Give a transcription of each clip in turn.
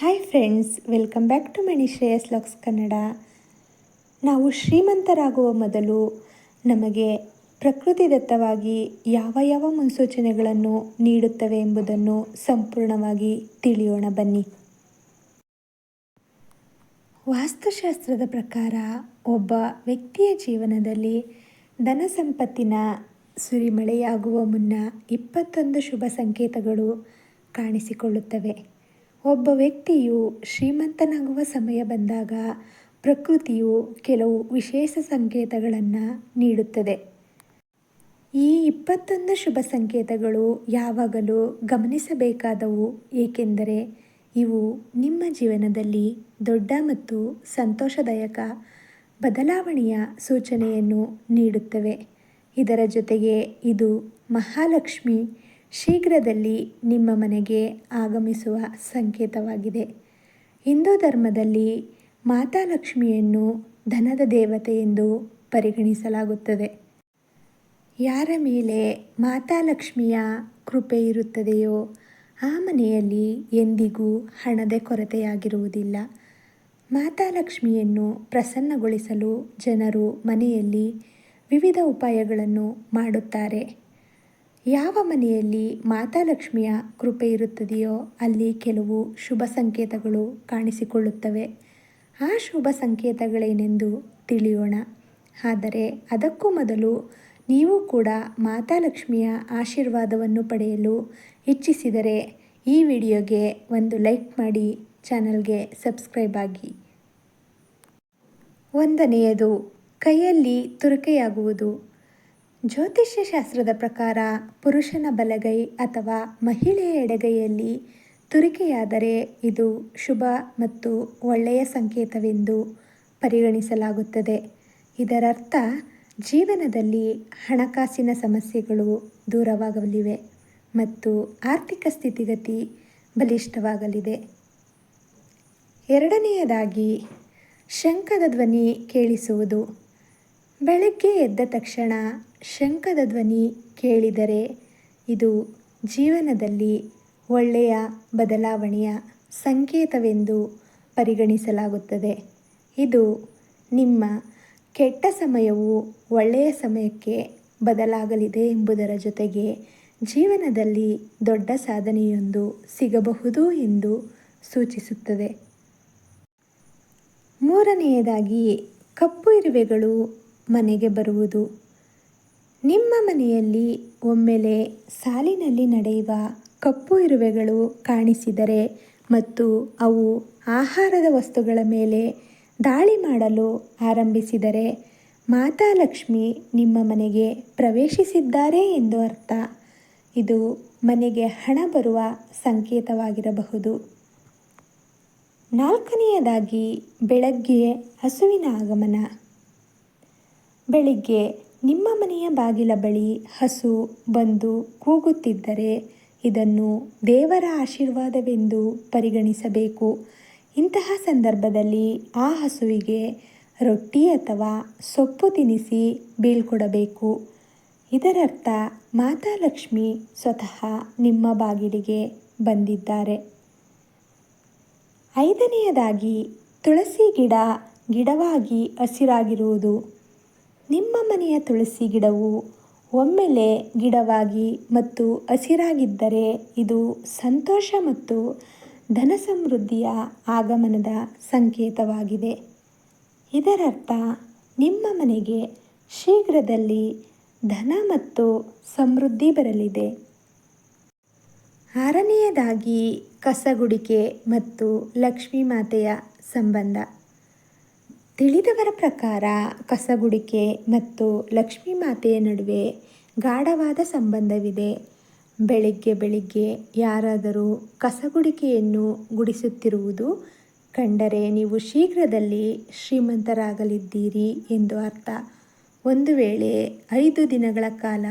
Hi friends welcome back to Mani Shreyas LOX Kannada ನಾವು ಶ್ರೀಮಂತರಾಗುವ ಮೊದಲು ನಮಗೆ ಪ್ರಕೃತಿದತ್ತವಾಗಿ ಯಾವ ಯಾವ ಮುನ್ಸೂಚನೆಗಳನ್ನು ನೀಡುತ್ತವೆ ಎಂಬುದನ್ನು ಸಂಪೂರ್ಣವಾಗಿ ತಿಳಿಯೋಣ ಬನ್ನಿ. ವಾಸ್ತುಶಾಸ್ತ್ರದ ಪ್ರಕಾರ ಒಬ್ಬ ವ್ಯಕ್ತಿಯ ಜೀವನದಲ್ಲಿ ಧನ ಸಂಪತ್ತಿನ ಸುರಿಮಳೆಯಾಗುವ ಮುನ್ನ ಇಪ್ಪತ್ತೊಂದು ಶುಭ ಸಂಕೇತಗಳು ಕಾಣಿಸಿಕೊಳ್ಳುತ್ತವೆ. ಒಬ್ಬ ವ್ಯಕ್ತಿಯು ಶ್ರೀಮಂತನಾಗುವ ಸಮಯ ಬಂದಾಗ ಪ್ರಕೃತಿಯು ಕೆಲವು ವಿಶೇಷ ಸಂಕೇತಗಳನ್ನು ನೀಡುತ್ತದೆ. ಈ ಇಪ್ಪತ್ತೊಂದು ಶುಭ ಸಂಕೇತಗಳು ಯಾವಾಗಲೂ ಗಮನಿಸಬೇಕಾದವು, ಏಕೆಂದರೆ ಇವು ನಿಮ್ಮ ಜೀವನದಲ್ಲಿ ದೊಡ್ಡ ಮತ್ತು ಸಂತೋಷದಾಯಕ ಬದಲಾವಣೆಯ ಸೂಚನೆಯನ್ನು ನೀಡುತ್ತವೆ. ಇದರ ಜೊತೆಗೆ ಇದು ಮಹಾಲಕ್ಷ್ಮಿ ಶೀಘ್ರದಲ್ಲಿ ನಿಮ್ಮ ಮನೆಗೆ ಆಗಮಿಸುವ ಸಂಕೇತವಾಗಿದೆ. ಹಿಂದೂ ಧರ್ಮದಲ್ಲಿ ಮಾತಾ ಲಕ್ಷ್ಮಿಯನ್ನು ಧನದ ದೇವತೆ ಎಂದು ಪರಿಗಣಿಸಲಾಗುತ್ತದೆ. ಯಾರ ಮೇಲೆ ಮಾತಾ ಲಕ್ಷ್ಮಿಯ ಕೃಪೆ ಇರುತ್ತದೆಯೋ ಆ ಮನೆಯಲ್ಲಿ ಎಂದಿಗೂ ಹಣದ ಕೊರತೆಯಾಗಿರುವುದಿಲ್ಲ. ಮಾತಾ ಲಕ್ಷ್ಮಿಯನ್ನು ಪ್ರಸನ್ನಗೊಳಿಸಲು ಜನರು ಮನೆಯಲ್ಲಿ ವಿವಿಧ ಉಪಾಯಗಳನ್ನು ಮಾಡುತ್ತಾರೆ. ಯಾವ ಮನೆಯಲ್ಲಿ ಮಾತಾಲಕ್ಷ್ಮಿಯ ಕೃಪೆ ಇರುತ್ತದೆಯೋ ಅಲ್ಲಿ ಕೆಲವು ಶುಭ ಸಂಕೇತಗಳು ಕಾಣಿಸಿಕೊಳ್ಳುತ್ತವೆ. ಆ ಶುಭ ಸಂಕೇತಗಳೇನೆಂದು ತಿಳಿಯೋಣ. ಆದರೆ ಅದಕ್ಕೂ ಮೊದಲು ನೀವು ಕೂಡ ಮಾತಾ ಲಕ್ಷ್ಮಿಯ ಆಶೀರ್ವಾದವನ್ನು ಪಡೆಯಲು ಇಚ್ಛಿಸಿದರೆ ಈ ವಿಡಿಯೋಗೆ ಒಂದು ಲೈಕ್ ಮಾಡಿ ಚಾನಲ್ಗೆ ಸಬ್ಸ್ಕ್ರೈಬ್ ಆಗಿ. ಒಂದನೆಯದು, ಕೈಯಲ್ಲಿ ತುರುಕೆಯಾಗುವುದು. ಜ್ಯೋತಿಷ್ಯ ಶಾಸ್ತ್ರದ ಪ್ರಕಾರ ಪುರುಷನ ಬಲಗೈ ಅಥವಾ ಮಹಿಳೆಯ ಎಡಗೈಯಲ್ಲಿ ತುರಿಕೆಯಾದರೆ ಇದು ಶುಭ ಮತ್ತು ಒಳ್ಳೆಯ ಸಂಕೇತವೆಂದು ಪರಿಗಣಿಸಲಾಗುತ್ತದೆ. ಇದರರ್ಥ, ಜೀವನದಲ್ಲಿ ಹಣಕಾಸಿನ ಸಮಸ್ಯೆಗಳು ದೂರವಾಗಲಿವೆ ಮತ್ತು ಆರ್ಥಿಕ ಸ್ಥಿತಿಗತಿ ಬಲಿಷ್ಠವಾಗಲಿದೆ. ಎರಡನೆಯದಾಗಿ, ಶಂಖದ ಧ್ವನಿ ಕೇಳಿಸುವುದು. ಬೆಳಗ್ಗೆ ಎದ್ದ ತಕ್ಷಣ ಶಂಖದ ಧ್ವನಿ ಕೇಳಿದರೆ ಇದು ಜೀವನದಲ್ಲಿ ಒಳ್ಳೆಯ ಬದಲಾವಣೆಯ ಸಂಕೇತವೆಂದು ಪರಿಗಣಿಸಲಾಗುತ್ತದೆ. ಇದು ನಿಮ್ಮ ಕೆಟ್ಟ ಸಮಯವು ಒಳ್ಳೆಯ ಸಮಯಕ್ಕೆ ಬದಲಾಗಲಿದೆ ಎಂಬುದರ ಜೊತೆಗೆ ಜೀವನದಲ್ಲಿ ದೊಡ್ಡ ಸಾಧನೆಯೊಂದು ಸಿಗಬಹುದು ಎಂದು ಸೂಚಿಸುತ್ತದೆ. ಮೂರನೆಯದಾಗಿ, ಕಪ್ಪು ಇರುವೆಗಳು ಮನೆಗೆ ಬರುವುದು. ನಿಮ್ಮ ಮನೆಯಲ್ಲಿ ಒಮ್ಮೆಲೆ ಸಾಲಿನಲ್ಲಿ ನಡೆಯುವ ಕಪ್ಪು ಇರುವೆಗಳು ಕಾಣಿಸಿದರೆ ಮತ್ತು ಅವು ಆಹಾರದ ವಸ್ತುಗಳ ಮೇಲೆ ದಾಳಿ ಮಾಡಲು ಆರಂಭಿಸಿದರೆ ಮಾತಾಲಕ್ಷ್ಮಿ ನಿಮ್ಮ ಮನೆಗೆ ಪ್ರವೇಶಿಸಿದ್ದಾರೆ ಎಂದು ಅರ್ಥ. ಇದು ಮನೆಗೆ ಹಣ ಬರುವ ಸಂಕೇತವಾಗಿರಬಹುದು. ನಾಲ್ಕನೆಯದಾಗಿ ಬೆಳಗ್ಗೆ ಹಸುವಿನ ಆಗಮನ. ಬೆಳಿಗ್ಗೆ ನಿಮ್ಮ ಮನೆಯ ಬಾಗಿಲ ಬಳಿ ಹಸು ಬಂದು ಕೂಗುತ್ತಿದ್ದರೆ ಇದನ್ನು ದೇವರ ಆಶೀರ್ವಾದವೆಂದು ಪರಿಗಣಿಸಬೇಕು. ಇಂತಹ ಸಂದರ್ಭದಲ್ಲಿ ಆ ಹಸುವಿಗೆ ರೊಟ್ಟಿ ಅಥವಾ ಸೊಪ್ಪು ತಿನ್ನಿಸಿ ಬೀಳ್ಕೊಡಬೇಕು. ಇದರರ್ಥ ಮಾತಾ ಲಕ್ಷ್ಮಿ ಸ್ವತಃ ನಿಮ್ಮ ಬಾಗಿಲಿಗೆ ಬಂದಿದ್ದಾರೆ. ಐದನೆಯದಾಗಿ ತುಳಸಿ ಗಿಡ ಗಿಡವಾಗಿ ಹಸಿರಾಗಿರುವುದು. ನಿಮ್ಮ ಮನೆಯ ತುಳಸಿ ಗಿಡವು ಒಮ್ಮೆಲೆ ಗಿಡವಾಗಿ ಮತ್ತು ಹಸಿರಾಗಿದ್ದರೆ ಇದು ಸಂತೋಷ ಮತ್ತು ಧನ ಸಮೃದ್ಧಿಯ ಆಗಮನದ ಸಂಕೇತವಾಗಿದೆ. ಇದರರ್ಥ, ನಿಮ್ಮ ಮನೆಗೆ ಶೀಘ್ರದಲ್ಲಿ ಧನ ಮತ್ತು ಸಮೃದ್ಧಿ ಬರಲಿದೆ. ಆರನೆಯದಾಗಿ ಕಸಗುಡಿಕೆ ಮತ್ತು ಲಕ್ಷ್ಮೀ ಮಾತೆಯ ಸಂಬಂಧ. ತಿಳಿದವರ ಪ್ರಕಾರ ಕಸಗುಡಿಕೆ ಮತ್ತು ಲಕ್ಷ್ಮೀ ಮಾತೆಯ ನಡುವೆ ಗಾಢವಾದ ಸಂಬಂಧವಿದೆ. ಬೆಳಿಗ್ಗೆ ಬೆಳಿಗ್ಗೆ ಯಾರಾದರೂ ಕಸಗುಡಿಕೆಯನ್ನು ಗುಡಿಸುತ್ತಿರುವುದು ಕಂಡರೆ ನೀವು ಶೀಘ್ರದಲ್ಲಿ ಶ್ರೀಮಂತರಾಗಲಿದ್ದೀರಿ ಎಂದು ಅರ್ಥ. ಒಂದು ವೇಳೆ ಐದು ದಿನಗಳ ಕಾಲ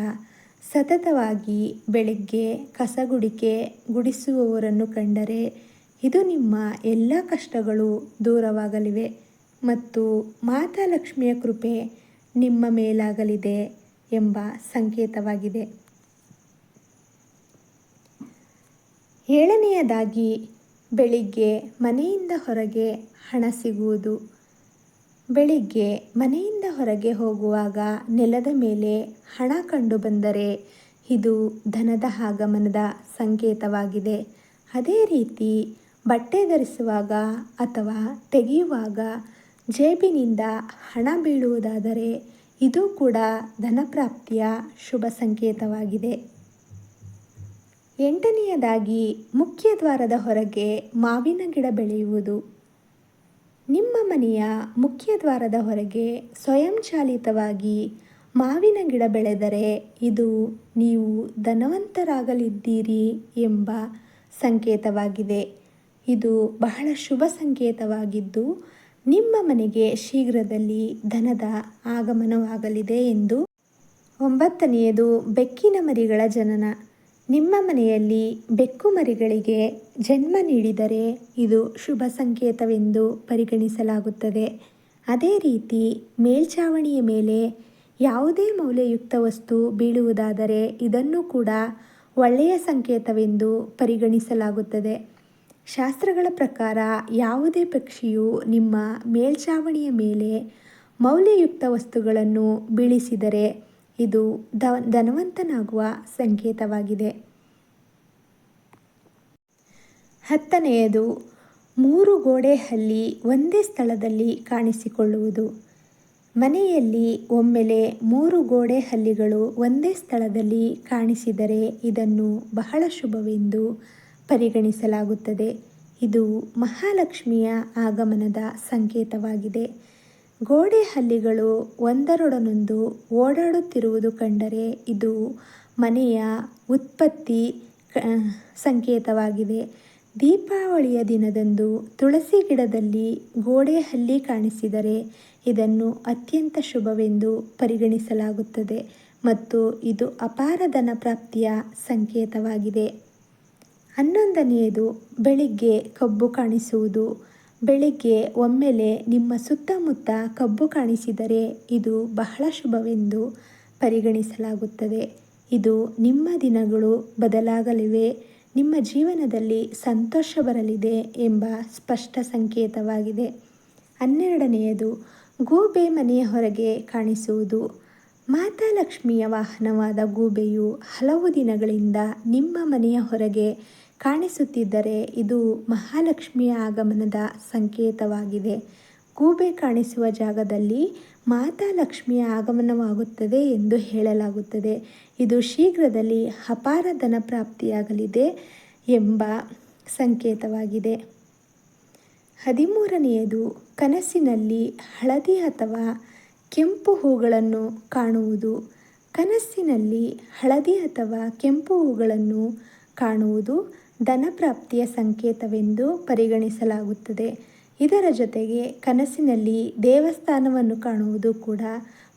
ಸತತವಾಗಿ ಬೆಳಿಗ್ಗೆ ಕಸಗುಡಿಕೆ ಗುಡಿಸುವವರನ್ನು ಕಂಡರೆ ಇದು ನಿಮ್ಮ ಎಲ್ಲ ಕಷ್ಟಗಳು ದೂರವಾಗಲಿವೆ. ಮತ್ತು ಮಾತಾ ಲಕ್ಷ್ಮಿಯ ಕೃಪೆ ನಿಮ್ಮ ಮೇಲಾಗಲಿದೆ ಎಂಬ ಸಂಕೇತವಾಗಿದೆ. ಏಳನೆಯದಾಗಿ, ಬೆಳಿಗ್ಗೆ ಮನೆಯಿಂದ ಹೊರಗೆ ಹಣ ಸಿಗುವುದು. ಬೆಳಿಗ್ಗೆ ಮನೆಯಿಂದ ಹೊರಗೆ ಹೋಗುವಾಗ ನೆಲದ ಮೇಲೆ ಹಣ ಕಂಡುಬಂದರೆ ಇದು ಧನದ ಆಗಮನದ ಸಂಕೇತವಾಗಿದೆ. ಅದೇ ರೀತಿ ಬಟ್ಟೆ ಧರಿಸುವಾಗ ಅಥವಾ ತೆಗೆಯುವಾಗ ಜೇಬಿನಿಂದ ಹಣ ಬೀಳುವುದಾದರೆ ಇದು ಕೂಡ ಧನಪ್ರಾಪ್ತಿಯ ಶುಭ ಸಂಕೇತವಾಗಿದೆ. ಎಂಟನೆಯದಾಗಿ ಮುಖ್ಯ ದ್ವಾರದ ಹೊರಗೆ ಮಾವಿನ ಗಿಡ ಬೆಳೆಯುವುದು. ನಿಮ್ಮ ಮನೆಯ ಮುಖ್ಯ ದ್ವಾರದ ಹೊರಗೆ ಸ್ವಯಂಚಾಲಿತವಾಗಿ ಮಾವಿನ ಗಿಡ ಬೆಳೆದರೆ ಇದು ನೀವು ಧನವಂತರಾಗಲಿದ್ದೀರಿ ಎಂಬ ಸಂಕೇತವಾಗಿದೆ. ಇದು ಬಹಳ ಶುಭ ಸಂಕೇತವಾಗಿದ್ದು ನಿಮ್ಮ ಮನೆಗೆ ಶೀಘ್ರದಲ್ಲಿ ಧನದ ಆಗಮನವಾಗಲಿದೆ ಎಂದು. ಒಂಬತ್ತನೆಯದು, ಬೆಕ್ಕಿನ ಮರಿಗಳ ಜನನ. ನಿಮ್ಮ ಮನೆಯಲ್ಲಿ ಬೆಕ್ಕು ಮರಿಗಳಿಗೆ ಜನ್ಮ ನೀಡಿದರೆ ಇದು ಶುಭ ಸಂಕೇತವೆಂದು ಪರಿಗಣಿಸಲಾಗುತ್ತದೆ. ಅದೇ ರೀತಿ ಮೇಲ್ಛಾವಣಿಯ ಮೇಲೆ ಯಾವುದೇ ಮೌಲ್ಯಯುಕ್ತ ವಸ್ತು ಬೀಳುವುದಾದರೆ ಇದನ್ನು ಕೂಡ ಒಳ್ಳೆಯ ಸಂಕೇತವೆಂದು ಪರಿಗಣಿಸಲಾಗುತ್ತದೆ. ಶಾಸ್ತ್ರಗಳ ಪ್ರಕಾರ ಯಾವುದೇ ಪಕ್ಷಿಯು ನಿಮ್ಮ ಮೇಲ್ಛಾವಣಿಯ ಮೇಲೆ ಮೌಲ್ಯಯುಕ್ತ ವಸ್ತುಗಳನ್ನು ಬೀಳಿಸಿದರೆ ಇದು ದ ಧನವಂತನಾಗುವ ಸಂಕೇತವಾಗಿದೆ. ಹತ್ತನೆಯದು, ಮೂರು ಗೋಡೆ ಹಲ್ಲಿ ಒಂದೇ ಸ್ಥಳದಲ್ಲಿ ಕಾಣಿಸಿಕೊಳ್ಳುವುದು. ಮನೆಯಲ್ಲಿ ಒಮ್ಮೆಲೆ ಮೂರು ಗೋಡೆ ಹಲ್ಲಿಗಳು ಒಂದೇ ಸ್ಥಳದಲ್ಲಿ ಕಾಣಿಸಿದರೆ ಇದನ್ನು ಬಹಳ ಶುಭವೆಂದು ಪರಿಗಣಿಸಲಾಗುತ್ತದೆ. ಇದು ಮಹಾಲಕ್ಷ್ಮಿಯ ಆಗಮನದ ಸಂಕೇತವಾಗಿದೆ. ಗೋಡೆ ಹಲ್ಲಿಗಳು ಒಂದರೊಡನೊಂದು ಓಡಾಡುತ್ತಿರುವುದು ಕಂಡರೆ ಇದು ಮನೆಯ ಉತ್ಪತ್ತಿ ಸಂಕೇತವಾಗಿದೆ. ದೀಪಾವಳಿಯ ದಿನದಂದು ತುಳಸಿ ಗಿಡದಲ್ಲಿ ಗೋಡೆ ಹಲ್ಲಿ ಕಾಣಿಸಿದರೆ ಇದನ್ನು ಅತ್ಯಂತ ಶುಭವೆಂದು ಪರಿಗಣಿಸಲಾಗುತ್ತದೆ ಮತ್ತು ಇದು ಅಪಾರ ಧನ ಪ್ರಾಪ್ತಿಯ ಸಂಕೇತವಾಗಿದೆ. ಹನ್ನೊಂದನೆಯದು, ಬೆಳಿಗ್ಗೆ ಕಬ್ಬು ಕಾಣಿಸುವುದು. ಬೆಳಿಗ್ಗೆ ಒಮ್ಮೆಲೆ ನಿಮ್ಮ ಸುತ್ತಮುತ್ತ ಕಬ್ಬು ಕಾಣಿಸಿದರೆ ಇದು ಬಹಳ ಶುಭವೆಂದು ಪರಿಗಣಿಸಲಾಗುತ್ತದೆ. ಇದು ನಿಮ್ಮ ದಿನಗಳು ಬದಲಾಗಲಿವೆ. ನಿಮ್ಮ ಜೀವನದಲ್ಲಿ ಸಂತೋಷ ಬರಲಿದೆ ಎಂಬ ಸ್ಪಷ್ಟ ಸಂಕೇತವಾಗಿದೆ. ಹನ್ನೆರಡನೆಯದು, ಗೂಬೆ ಮನೆಯ ಹೊರಗೆ ಕಾಣಿಸುವುದು. ಮಾತಾ ಲಕ್ಷ್ಮಿಯ ವಾಹನವಾದ ಗೂಬೆಯು ಹಲವು ದಿನಗಳಿಂದ ನಿಮ್ಮ ಮನೆಯ ಹೊರಗೆ ಕಾಣಿಸುತ್ತಿದ್ದರೆ ಇದು ಮಹಾಲಕ್ಷ್ಮಿಯ ಆಗಮನದ ಸಂಕೇತವಾಗಿದೆ. ಗೂಬೆ ಕಾಣಿಸುವ ಜಾಗದಲ್ಲಿ ಮಾತಾ ಲಕ್ಷ್ಮಿಯ ಆಗಮನವಾಗುತ್ತದೆ ಎಂದು ಹೇಳಲಾಗುತ್ತದೆ. ಇದು ಶೀಘ್ರದಲ್ಲಿ ಅಪಾರ ಧನ ಪ್ರಾಪ್ತಿಯಾಗಲಿದೆ ಎಂಬ ಸಂಕೇತವಾಗಿದೆ. ಹದಿಮೂರನೆಯದು, ಕನಸಿನಲ್ಲಿ ಹಳದಿ ಅಥವಾ ಕೆಂಪು ಹೂಗಳನ್ನು ಕಾಣುವುದು. ಕನಸಿನಲ್ಲಿ ಹಳದಿ ಅಥವಾ ಕೆಂಪು ಹೂಗಳನ್ನು ಕಾಣುವುದು ಧನಪ್ರಾಪ್ತಿಯ ಸಂಕೇತವೆಂದು ಪರಿಗಣಿಸಲಾಗುತ್ತದೆ. ಇದರ ಜೊತೆಗೆ ಕನಸಿನಲ್ಲಿ ದೇವಸ್ಥಾನವನ್ನು ಕಾಣುವುದು ಕೂಡ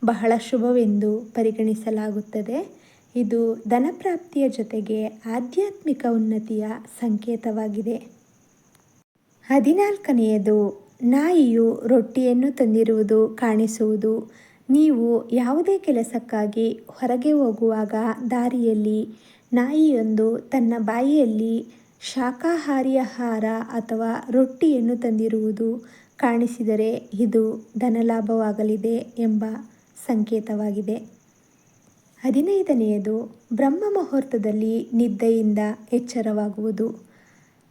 ಬಹಳ ಶುಭವೆಂದು ಪರಿಗಣಿಸಲಾಗುತ್ತದೆ. ಇದು ಧನಪ್ರಾಪ್ತಿಯ ಜೊತೆಗೆ ಆಧ್ಯಾತ್ಮಿಕ ಉನ್ನತಿಯ ಸಂಕೇತವಾಗಿದೆ. ಹದಿನಾಲ್ಕನೆಯದು, ನಾಯಿಯು ರೊಟ್ಟಿಯನ್ನು ತಂದಿರುವುದು ಕಾಣಿಸುವುದು. ನೀವು ಯಾವುದೇ ಕೆಲಸಕ್ಕಾಗಿ ಹೊರಗೆ ಹೋಗುವಾಗ ದಾರಿಯಲ್ಲಿ ನಾಯಿಯೊಂದು ತನ್ನ ಬಾಯಿಯಲ್ಲಿ ಶಾಖಾಹಾರಿಯ ಆಹಾರ ಅಥವಾ ರೊಟ್ಟಿಯನ್ನು ತಂದಿರುವುದು ಕಾಣಿಸಿದರೆ ಇದು ಧನಲಾಭವಾಗಲಿದೆ ಎಂಬ ಸಂಕೇತವಾಗಿದೆ. ಹದಿನೈದನೆಯದು, ಬ್ರಹ್ಮ ಮುಹೂರ್ತದಲ್ಲಿ ನಿದ್ದೆಯಿಂದ ಎಚ್ಚರವಾಗುವುದು.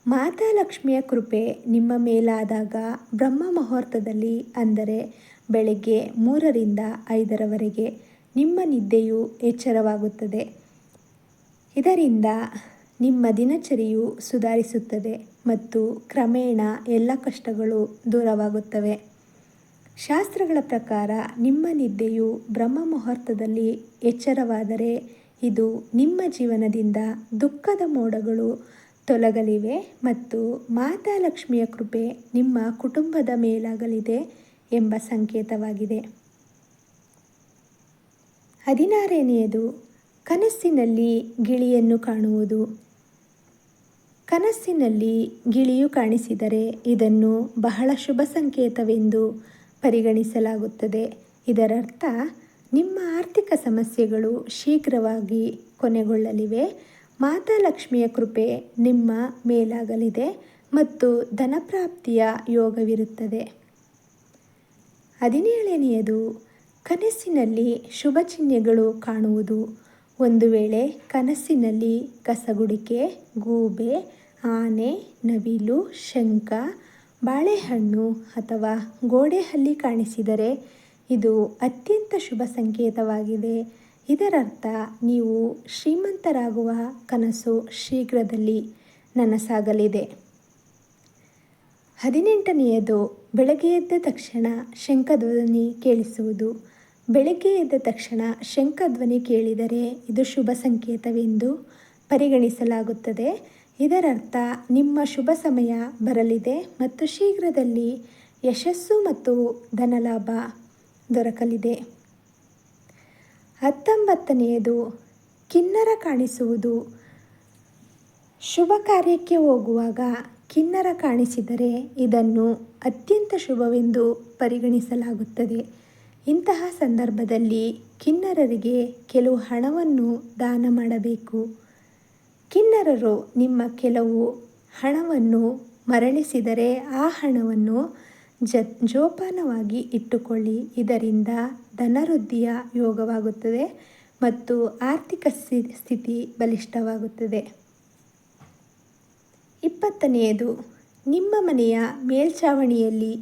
ಮಾತಾ ಲಕ್ಷ್ಮಿಯ ಕೃಪೆ ನಿಮ್ಮ ಮೇಲಾದಾಗ ಬ್ರಹ್ಮ ಮುಹೂರ್ತದಲ್ಲಿ ಅಂದರೆ ಬೆಳಗ್ಗೆ ಮೂರರಿಂದ ಐದರವರೆಗೆ ನಿಮ್ಮ ನಿದ್ದೆಯು ಎಚ್ಚರವಾಗುತ್ತದೆ. ಇದರಿಂದ ನಿಮ್ಮ ದಿನಚರಿಯು ಸುಧಾರಿಸುತ್ತದೆ ಮತ್ತು ಕ್ರಮೇಣ ಎಲ್ಲ ಕಷ್ಟಗಳು ದೂರವಾಗುತ್ತವೆ. ಶಾಸ್ತ್ರಗಳ ಪ್ರಕಾರ ನಿಮ್ಮ ನಿದ್ದೆಯು ಬ್ರಹ್ಮ ಮುಹೂರ್ತದಲ್ಲಿ ಎಚ್ಚರವಾದರೆ ಇದು ನಿಮ್ಮ ಜೀವನದಿಂದ ದುಃಖದ ಮೋಡಗಳು ತೊಲಗಲಿವೆ ಮತ್ತು ಮಾತಾ ಲಕ್ಷ್ಮಿಯ ಕೃಪೆ ನಿಮ್ಮ ಕುಟುಂಬದ ಮೇಲಾಗಲಿದೆ ಎಂಬ ಸಂಕೇತವಾಗಿದೆ. ಹದಿನಾರನೆಯದು ಕನಸಿನಲ್ಲಿ ಗಿಳಿಯನ್ನು ಕಾಣುವುದು. ಕನಸಿನಲ್ಲಿ ಗಿಳಿಯು ಕಾಣಿಸಿದರೆ ಇದನ್ನು ಬಹಳ ಶುಭ ಸಂಕೇತವೆಂದು ಪರಿಗಣಿಸಲಾಗುತ್ತದೆ. ಇದರರ್ಥ, ನಿಮ್ಮ ಆರ್ಥಿಕ ಸಮಸ್ಯೆಗಳು ಶೀಘ್ರವಾಗಿ ಕೊನೆಗೊಳ್ಳಲಿವೆ. ಮಾತಾ ಲಕ್ಷ್ಮಿಯ ಕೃಪೆ ನಿಮ್ಮ ಮೇಲಾಗಲಿದೆ ಮತ್ತು ಧನಪ್ರಾಪ್ತಿಯ ಯೋಗವಿರುತ್ತದೆ. ಹದಿನೇಳನೆಯದು, ಕನಸಿನಲ್ಲಿ ಶುಭ ಚಿಹ್ನೆಗಳು ಕಾಣುವುದು. ಒಂದು ವೇಳೆ ಕನಸಿನಲ್ಲಿ ಕಸಗುಡಿಕೆ, ಗೂಬೆ, ಆನೆ, ನವಿಲು, ಶಂಖ, ಬಾಳೆಹಣ್ಣು ಅಥವಾ ಗೋಡೆಹಲ್ಲಿ ಕಾಣಿಸಿದರೆ ಇದು ಅತ್ಯಂತ ಶುಭ ಸಂಕೇತವಾಗಿದೆ. ಇದರರ್ಥ, ನೀವು ಶ್ರೀಮಂತರಾಗುವ ಕನಸು ಶೀಘ್ರದಲ್ಲಿ ನನಸಾಗಲಿದೆ. ಹದಿನೆಂಟನೆಯದು, ಬೆಳಗ್ಗೆ ಎದ್ದ ತಕ್ಷಣ ಶಂಖಧ್ವನಿ ಕೇಳಿಸುವುದು. ಬೆಳಗ್ಗೆ ಎದ್ದ ತಕ್ಷಣ ಶಂಖಧ್ವನಿ ಕೇಳಿದರೆ ಇದು ಶುಭ ಸಂಕೇತವೆಂದು ಪರಿಗಣಿಸಲಾಗುತ್ತದೆ. ಇದರರ್ಥ, ನಿಮ್ಮ ಶುಭ ಸಮಯ ಬರಲಿದೆ ಮತ್ತು ಶೀಘ್ರದಲ್ಲಿ ಯಶಸ್ಸು ಮತ್ತು ಧನಲಾಭ ದೊರಕಲಿದೆ. ಹತ್ತೊಂಬತ್ತನೆಯದು, ಕಿನ್ನರ ಕಾಣಿಸುವುದು. ಶುಭ ಕಾರ್ಯಕ್ಕೆ ಹೋಗುವಾಗ ಕಿನ್ನರ ಕಾಣಿಸಿದರೆ ಇದನ್ನು ಅತ್ಯಂತ ಶುಭವೆಂದು ಪರಿಗಣಿಸಲಾಗುತ್ತದೆ. ಇಂತಹ ಸಂದರ್ಭದಲ್ಲಿ ಕಿನ್ನರರಿಗೆ ಕೆಲವು ಹಣವನ್ನು ದಾನ ಮಾಡಬೇಕು. ಕಿನ್ನರರು ನಿಮ್ಮ ಕೆಲವು ಹಣವನ್ನು ಮರಳಿಸಿದರೆ ಆ ಹಣವನ್ನು ಜ, ಜೋಪಾನವಾಗಿ ಇಟ್ಟುಕೊಳ್ಳಿ. ಇದರಿಂದ ಧನವೃದ್ಧಿಯ ಯೋಗವಾಗುತ್ತದೆ ಮತ್ತು ಆರ್ಥಿಕ ಸ್ಥಿತಿ ಬಲಿಷ್ಠವಾಗುತ್ತದೆ. ಇಪ್ಪತ್ತನೆಯದು, ನಿಮ್ಮ ಮನೆಯ ಮೇಲ್ಛಾವಣಿಯಲ್ಲಿ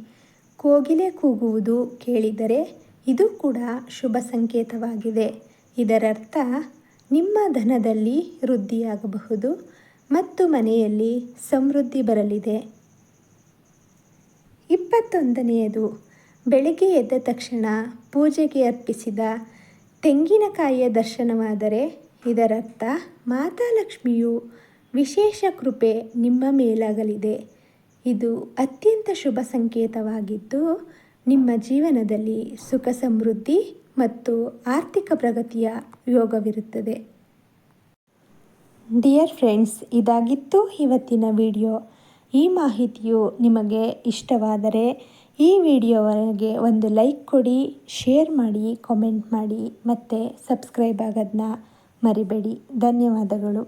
ಕೋಗಿಲೆ ಕೂಗುವುದು ಕೇಳಿದರೆ ಇದು ಕೂಡ ಶುಭ ಸಂಕೇತವಾಗಿದೆ. ಇದರರ್ಥ, ನಿಮ್ಮ ಧನದಲ್ಲಿ ವೃದ್ಧಿಯಾಗಬಹುದು ಮತ್ತು ಮನೆಯಲ್ಲಿ ಸಮೃದ್ಧಿ ಬರಲಿದೆ. ಇಪ್ಪತ್ತೊಂದನೆಯದು, ಬೆಳಗ್ಗೆ ಎದ್ದ ತಕ್ಷಣ ಪೂಜೆಗೆ ಅರ್ಪಿಸಿದ ತೆಂಗಿನಕಾಯಿಯ ದರ್ಶನವಾದರೆ ಇದರರ್ಥ ಮಾತಾಲಕ್ಷ್ಮಿಯು ವಿಶೇಷ ಕೃಪೆ ನಿಮ್ಮ ಮೇಲಾಗಲಿದೆ. ಇದು ಅತ್ಯಂತ ಶುಭ ಸಂಕೇತವಾಗಿದ್ದು ನಿಮ್ಮ ಜೀವನದಲ್ಲಿ ಸುಖ ಸಮೃದ್ಧಿ ಮತ್ತು ಆರ್ಥಿಕ ಪ್ರಗತಿಯ ಯೋಗವಿರುತ್ತದೆ. ಡಿಯರ್ ಫ್ರೆಂಡ್ಸ್, ಇದಾಗಿತ್ತು ಇವತ್ತಿನ ವಿಡಿಯೋ. ಈ ಮಾಹಿತಿಯು ನಿಮಗೆ ಇಷ್ಟವಾದರೆ ಈ ವಿಡಿಯೋವರೆಗೆ ಒಂದು ಲೈಕ್ ಕೊಡಿ, ಶೇರ್ ಮಾಡಿ, ಕಾಮೆಂಟ್ ಮಾಡಿ ಮತ್ತು ಸಬ್ಸ್ಕ್ರೈಬ್ ಆಗೋದನ್ನ ಮರಿಬೇಡಿ. ಧನ್ಯವಾದಗಳು.